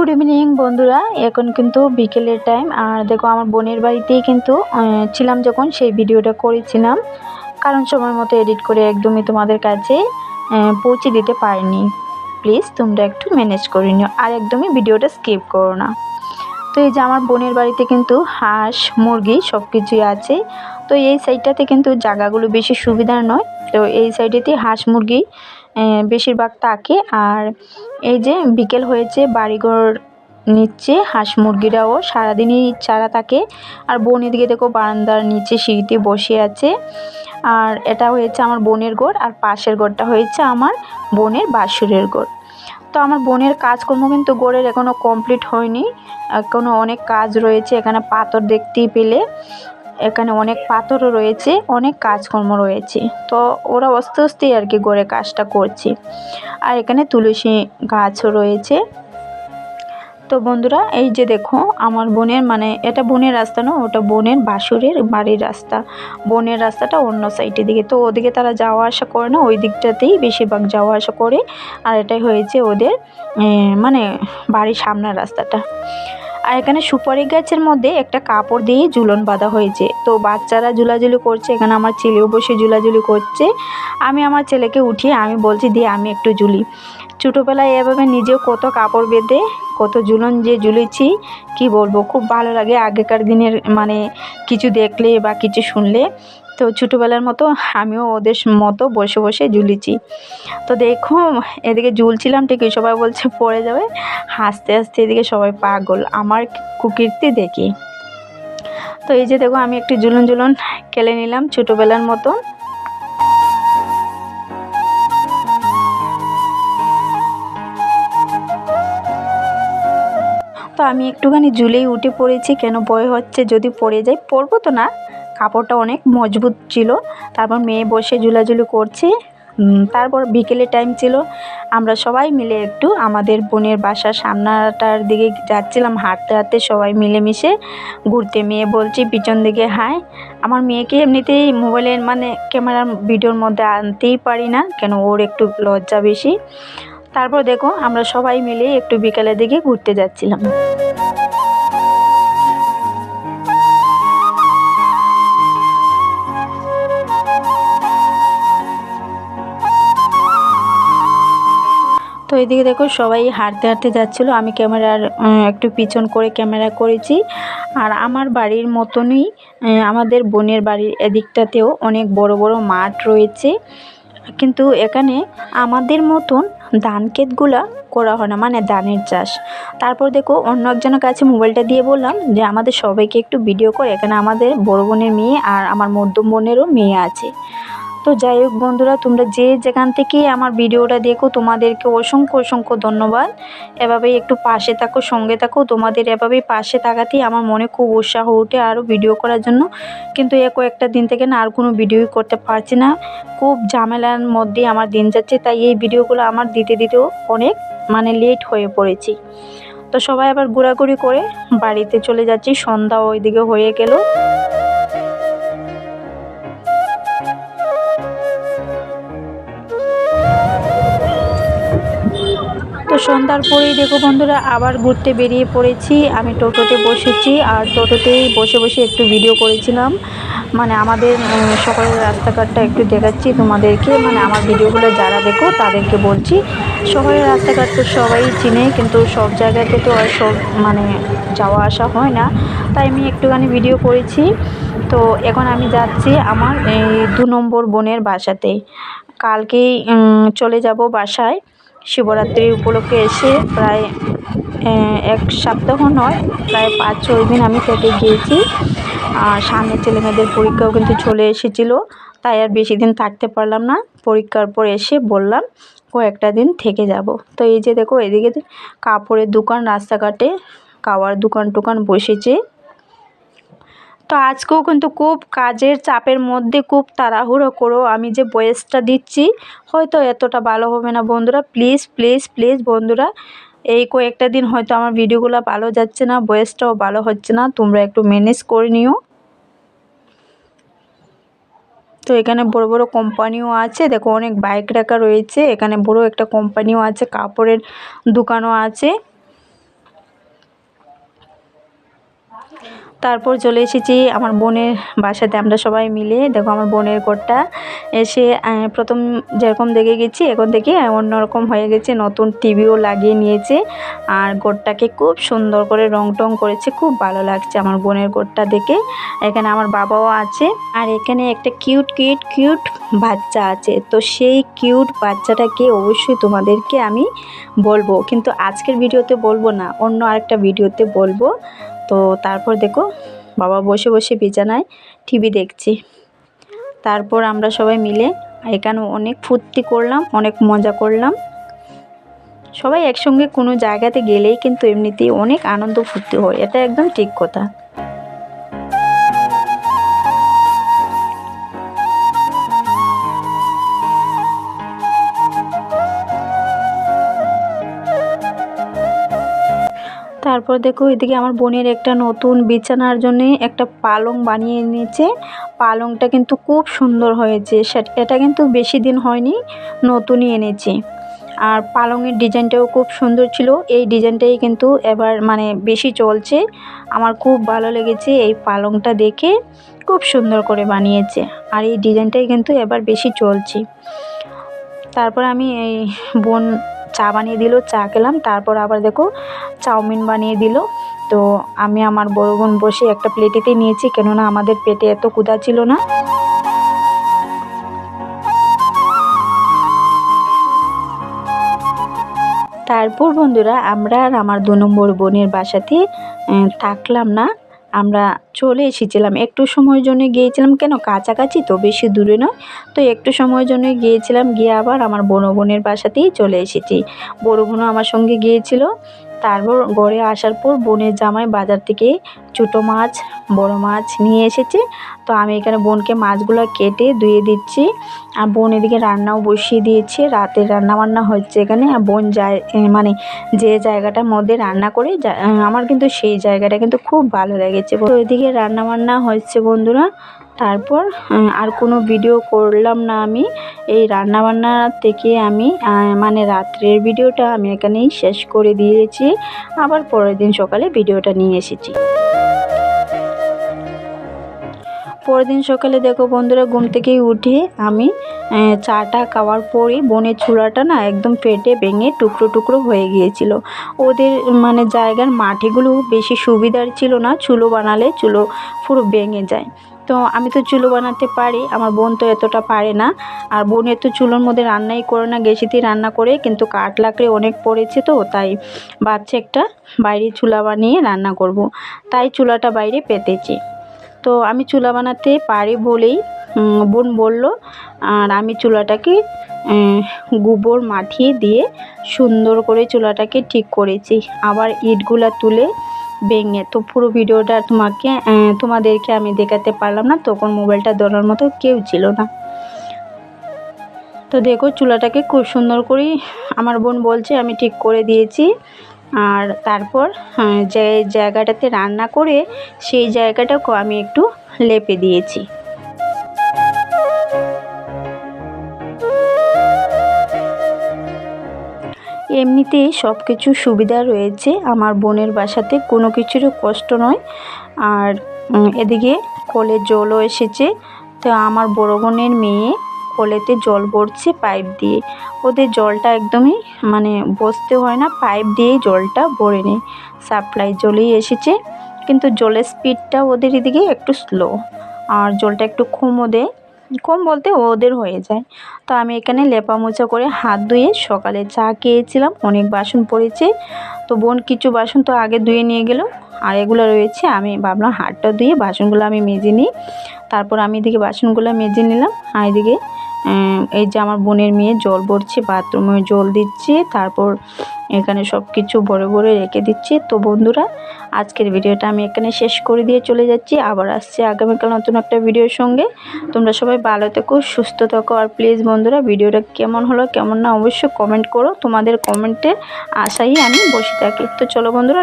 Good evening বন্ধুরা। এখন কিন্তু বিকেলের টাইম। আর দেখো, আমার বোনের বাড়িতেই কিন্তু ছিলাম যখন, সেই ভিডিওটা করেছিলাম। কারণ সময় মতো এডিট করে একদমই তোমাদের কাছে পৌঁছে দিতে পারিনি। প্লিজ, তোমরা একটু ম্যানেজ করে নিও। আর একদমই ভিডিওটা স্কিপ করো না। তো এই যে আমার বোনের বাড়িতে কিন্তু হাঁস, মুরগি সব কিছুই আছে। তো এই সাইডটাতে কিন্তু জায়গাগুলো বেশি সুবিধার নয়। তো এই সাইডেতে হাঁস, মুরগি বেশিরভাগ থাকে। আর এই যে বিকেল হয়েছে, বাড়িঘর নিচ্ছে, হাঁস মুরগিরাও সারাদিনই চারা থাকে। আর বোন এদিকে দেখো বারান্দার নিচে সিঁড়িতে বসে আছে। আর এটা হয়েছে আমার বোনের ঘর, আর পাশের ঘরটা হয়েছে আমার বোনের বাসুরের ঘর। তো আমার বোনের কাজকর্ম কিন্তু গড়ের এখনও কমপ্লিট হয়নি। এখনও অনেক কাজ রয়েছে, এখানে পাথর দেখতেই পেলে। এখানে অনেক পাথরও রয়েছে, অনেক কাজকর্ম রয়েছে। তো ওরা আস্তে আস্তেই আর কি গড়ে কাজটা করছে। আর এখানে তুলসী গাছও রয়েছে। তো বন্ধুরা, এই যে দেখো, আমার বোনের মানে এটা বোনের রাস্তা না, ওটা বোনের বাসুরের বাড়ির রাস্তা। বোনের রাস্তাটা অন্য সাইডের দিকে। তো ওদিকে তারা যাওয়া আসা করে না, ওই দিকটাতেই বেশিরভাগ যাওয়া আসা করে। আর এটাই হয়েছে ওদের মানে বাড়ির সামনের রাস্তাটা। আর এখানে সুপারি গাছের মধ্যে একটা কাপড় দিয়ে ঝুলন বাঁধা হয়েছে। তো বাচ্চারা ঝুলাঝুলি করছে, এখানে আমার ছেলেও বসে ঝুলাঝুলি করছে। আমি আমার ছেলেকে উঠিয়ে আমি বলছি দিয়ে আমি একটু ঝুলি। ছোটোবেলায় এভাবে নিজেও কত কাপড় বেঁধে, কত ঝুলন যে ঝুলেছি, কি বলব, খুব ভালো লাগে। আগেকার দিনের মানে কিছু দেখলে বা কিছু শুনলে। তো ছোটোবেলার মতো আমিও ওদের মতো বসে বসে ঝুলেছি। তো দেখো, এদিকে ঝুলছিলাম, ঠিকই সবাই বলছে পড়ে যাবে। হাসতে হাসতে এদিকে সবাই পাগল, আমার কুকীর্তি দেখি। তো এই যে দেখো, আমি একটু ঝুলন ঝুলন খেলে নিলাম ছোটোবেলার মতো। তো আমি একটুখানি ঝুলেই উঠে পড়েছি, কেন ভয় হচ্ছে? যদি পড়ে যাই, পড়ব তো না। কাপড়টা অনেক মজবুত ছিল। তারপর মেয়ে বসে ঝুলাঝুলি করছে। তারপর বিকেলের টাইম ছিল। আমরা সবাই মিলে একটু আমাদের বোনের বাসার সামনাটার দিকে যাচ্ছিলাম, হাঁটতে হাঁটতে সবাই মিলেমিশে ঘুরতে। মেয়ে বলছি, পিছন দিকে হাই আমার মেয়েকে এমনিতেই মোবাইলের মানে ক্যামেরার ভিডিওর মধ্যে আনতেই পারি না, কেন ওর একটু লজ্জা বেশি। তারপর দেখো, আমরা সবাই মিলে একটু বিকালের দিকে ঘুরতে যাচ্ছিলাম। তো এদিকে দেখো সবাই হাঁটতে হাঁটতে যাচ্ছিল। আমি ক্যামেরার একটু পিছন করে ক্যামেরা করেছি। আর আমার বাড়ির মতনই আমাদের বোনের বাড়ির এদিকটাতেও অনেক বড় বড় মাঠ রয়েছে। কিন্তু এখানে আমাদের মতন ধান ক্ষেতগুলা করা হয় না মানে ধানের চাষ। তারপর দেখো অন্য একজনের কাছে মোবাইলটা দিয়ে বললাম যে, আমাদের সবাইকে একটু ভিডিও করে, এখানে আমাদের বড় বোনের মেয়ে আর আমার মধ্যম বোনেরও মেয়ে আছে। তো যাই হোক বন্ধুরা, তোমরা যে যেখান থেকে আমার ভিডিওটা দেখো, তোমাদেরকে অসংখ্য অসংখ্য ধন্যবাদ। এভাবেই একটু পাশে থাকো, সঙ্গে থাকো। তোমাদের এভাবেই পাশে থাকাতেই আমার মনে খুব উৎসাহ ওঠে আরও ভিডিও করার জন্য। কিন্তু এ কয়েকটা দিন থেকে না আর কোনো ভিডিওই করতে পারছি না। খুব ঝামেলার মধ্যে আমার দিন যাচ্ছে, তাই এই ভিডিওগুলো আমার দিতে দিতেও অনেক মানে লেট হয়ে পড়েছি। তো সবাই আবার ঘোরাঘুরি করে বাড়িতে চলে যাচ্ছি। সন্ধ্যা ওইদিকে হয়ে গেল। সন্ধ্যার পরেই দেখো বন্ধুরা, আবার ঘুরতে বেরিয়ে পড়েছি। আমি টোটোতে বসেছি আর টোটোতেই বসে বসে একটু ভিডিও করেছিলাম। মানে আমাদের সকালের রাস্তাঘাটটা একটু দেখাচ্ছি তোমাদেরকে। মানে আমার ভিডিওগুলো যারা দেখো তাদেরকে বলছি। শহরের রাস্তাঘাট তো সবাই চিনে, কিন্তু সব জায়গাতে তো আর সব মানে যাওয়া আসা হয় না। তাই আমি একটুখানি ভিডিও করেছি। তো এখন আমি যাচ্ছি আমার, এই দু নম্বর বোনের বাসাতে। কালকেই চলে যাব বাসায়। শিবরাত্রি উপলক্ষে এসে প্রায় এক সপ্তাহ নয়, প্রায় পাঁচ ছয় দিন আমি থেকে গিয়েছি। আর সামনে ছেলেমেয়েদের পরীক্ষাও কিন্তু চলে এসেছিল। তাই আর বেশি দিন থাকতে পারলাম না। পরীক্ষার পর এসে বললাম, কয়েকটা দিন থেকে যাব। তো এই যে দেখো, এদিকে কাপড়ের দোকান, রাস্তাঘাটে খাওয়ার দোকান টোকান বসেছে। তো আজকেও কিন্তু খুব কাজের চাপের মধ্যে খুব তাড়াহুড়ো করো আমি যে বয়েসটা দিচ্ছি, হয়তো এতটা ভালো হবে না। বন্ধুরা প্লিজ প্লিজ প্লিজ বন্ধুরা, এই কয়েকটা দিন হয়তো আমার ভিডিওগুলো ভালো যাচ্ছে না, বয়েসটাও ভালো হচ্ছে না, তোমরা একটু ম্যানেজ করে নিও। তো এখানে বড় বড় কোম্পানিও আছে, দেখো অনেক বাইক রাখা রয়েছে, এখানে বড় একটা কোম্পানিও আছে, কাপড়ের দোকানও আছে। তারপর চলে এসেছি আমার বোনের বাসাতে, আমরা সবাই মিলে। দেখো আমার বোনের ঘরটা। এসে প্রথম যেরকম দেখে গেছি, এখন থেকে অন্যরকম হয়ে গেছে, নতুন টিভিও লাগিয়ে নিয়েছে। আর ঘরটাকে খুব সুন্দর করে রং টং করেছে, খুব ভালো লাগছে আমার বোনের ঘরটা দেখে। এখানে আমার বাবাও আছে, আর এখানে একটা কিউট কিউট কিউট বাচ্চা আছে। তো সেই কিউট বাচ্চাটাকে অবশ্যই তোমাদেরকে আমি বলব। কিন্তু আজকের ভিডিওতে বলব না, অন্য আরেকটা ভিডিওতে বলব। তো তারপর দেখো, বাবা বসে বসে বিছানায় টিভি দেখছি। তারপর আমরা সবাই মিলে এখানে অনেক ফুর্তি করলাম, অনেক মজা করলাম। সবাই একসঙ্গে কোনো জায়গাতে গেলেই কিন্তু এমনিতেই অনেক আনন্দ ফুর্তি হয়, এটা একদম ঠিক কথা। তারপর দেখো এদিকে আমার বোনের একটা নতুন বিছানার জন্য একটা পালং বানিয়ে নিয়েছে পালংটা কিন্তু খুব সুন্দর হয়েছে। এটা কিন্তু বেশি দিন হয়নি, নতুনই এনেছে। আর পালংয়ের ডিজাইনটাও খুব সুন্দর ছিল। এই ডিজাইনটাই কিন্তু এবার মানে বেশি চলছে। আমার খুব ভালো লেগেছে এই পালংটা দেখে। খুব সুন্দর করে বানিয়েছে। আর এই ডিজাইনটাই কিন্তু এবার বেশি চলছে। তারপর আমি এই বোন চা বানিয়ে দিল, চা খেলাম। তারপর আবার দেখো চাউমিন বানিয়ে দিল। তো আমি আমার বড় বোন বসে একটা প্লেটেতে নিয়েছি, কেননা আমাদের পেটে এত কুদা ছিল না। তারপর বন্ধুরা, আমরা আর আমার দু নম্বর বোনের বাসাতে থাকলাম না। আমরা চলে এসেছিলাম। একটু সময়ের জন্য গিয়েছিলাম কেন? কাছাকাছি তো, বেশি দূরে নয়। তো একটু সময়ের জন্য গিয়েছিলাম, গিয়ে আবার আমার বড় বোনের বাসাতেই চলে এসেছি। বড় বোনও আমার সঙ্গে গিয়েছিল। তারপর ঘরে আসার পর বোনের জামাই বাজার থেকে ছোটো মাছ, বড় মাছ নিয়ে এসেছে। তো আমি এখানে বোনকে মাছগুলো কেটে ধুয়ে দিচ্ছি। আর বোন এদিকে রান্নাও বসিয়ে দিয়েছে। রাতের রান্না বান্না হচ্ছে এখানে। আর বোন যায় মানে যে জায়গাটার মধ্যে রান্না করে আমার কিন্তু সেই জায়গাটা কিন্তু খুব ভালো লেগেছে। তো এদিকে রান্না বান্না হচ্ছে বন্ধুরা। তারপর আর কোনো ভিডিও করলাম না আমি। এই রান্নাবান্না থেকে আমি মানে রাত্রের ভিডিওটা আমি এখানেই শেষ করে দিয়েছি। আবার পরের দিন সকালে ভিডিওটা নিয়ে এসেছি। পরের দিন সকালে দেখো বন্ধুরা, ঘুম থেকেই উঠে আমি চাটা খাওয়ার পরই বনের চূড়াটা না একদম ফেটে ভেঙে টুকরো টুকরো হয়ে গিয়েছিল। ওদের মানে জায়গার মাটিগুলো বেশি সুবিধার ছিল না, চুলো বানালে চুলো পুরো ভেঙে যায়। তো আমি তো চুলো বানাতে পারি, আমার বোন তো এতটা পারে না। আর বোনের তো চুলোর মধ্যে রান্নাই করে না গ্যাসেতেই রান্না করে, কিন্তু কাঠ লাকড়ি অনেক পড়েছে তো, তাই ভাবছে একটা বাইরে চুলা বানিয়ে রান্না করব। তাই চুলাটা বাইরে পেতেছি। তো আমি চুলা বানাতে পারি বলেই বোন বলল, আর আমি চুলাটাকে গোবর মাঠিয়ে দিয়ে সুন্দর করে চুলাটাকে ঠিক করেছি। আবার ইটগুলা তুলে ভেঙে। তো পুরো ভিডিওটা তোমাকে তোমাদেরকে আমি দেখাতে পারলাম না, তখন মোবাইলটা ধরার মতো কেউ ছিল না। তো দেখো চুলাটাকে খুব সুন্দর করেই আমার বোন বলছে, আমি ঠিক করে দিয়েছি। আর তারপর যে জায়গাটাতে রান্না করে, সেই জায়গাটাকে আমি একটু লেপে দিয়েছি। এমনিতেই সব কিছু সুবিধা রয়েছে। আমার বোনের বাসাতে কোনো কিছুরও কষ্ট নয়। আর এদিকে কলে জলও এসেছে। তো আমার বড় বোনের মেয়ে কলেতে জল ভরছে পাইপ দিয়ে। ওদের জলটা একদমই মানে বসতে হয় না, পাইপ দিয়েই জলটা ভরে নেয়। সাপ্লাই জলেই এসেছে। কিন্তু জলের স্পিডটা ওদের এদিকে একটু স্লো আর জলটা একটু কমও দেয়। কম বলতে ওদের হয়ে যায়। তো আমি এখানে লেপা মোছা করে হাত ধুয়ে সকালে চা খেয়েছিলাম, অনেক বাসন পড়েছে। তো বোন কিছু বাসন তো আগে ধুয়ে নিয়ে গেল, আর এগুলো রয়েছে। আমি ভাবলাম হাতটা ধুয়ে বাসনগুলো আমি মেজে নিই। তারপর আমি এদিকে বাসনগুলো মেজে নিলাম, আর এদিকে এই যে আমার বোনের মেয়ে, জল ভরছে বাথরুমে জল দিচ্ছে, তারপর এখানে সব কিছু ভরে ভরে রেখে দিচ্ছে। তো বন্ধুরা, আজকের ভিডিওটা আমি এখানে শেষ করে দিয়ে চলে যাচ্ছি। আবার আসছি আগামীকাল নতুন একটা ভিডিওর সঙ্গে। তোমরা সবাই ভালো থেকো, সুস্থ থাকো, আর প্লিজ বন্ধুরা, ভিডিওটা কেমন হলো, কেমন না, অবশ্যই কমেন্ট করো। তোমাদের কমেন্টের আশাই আমি বসে থাকি। তো চলো বন্ধুরা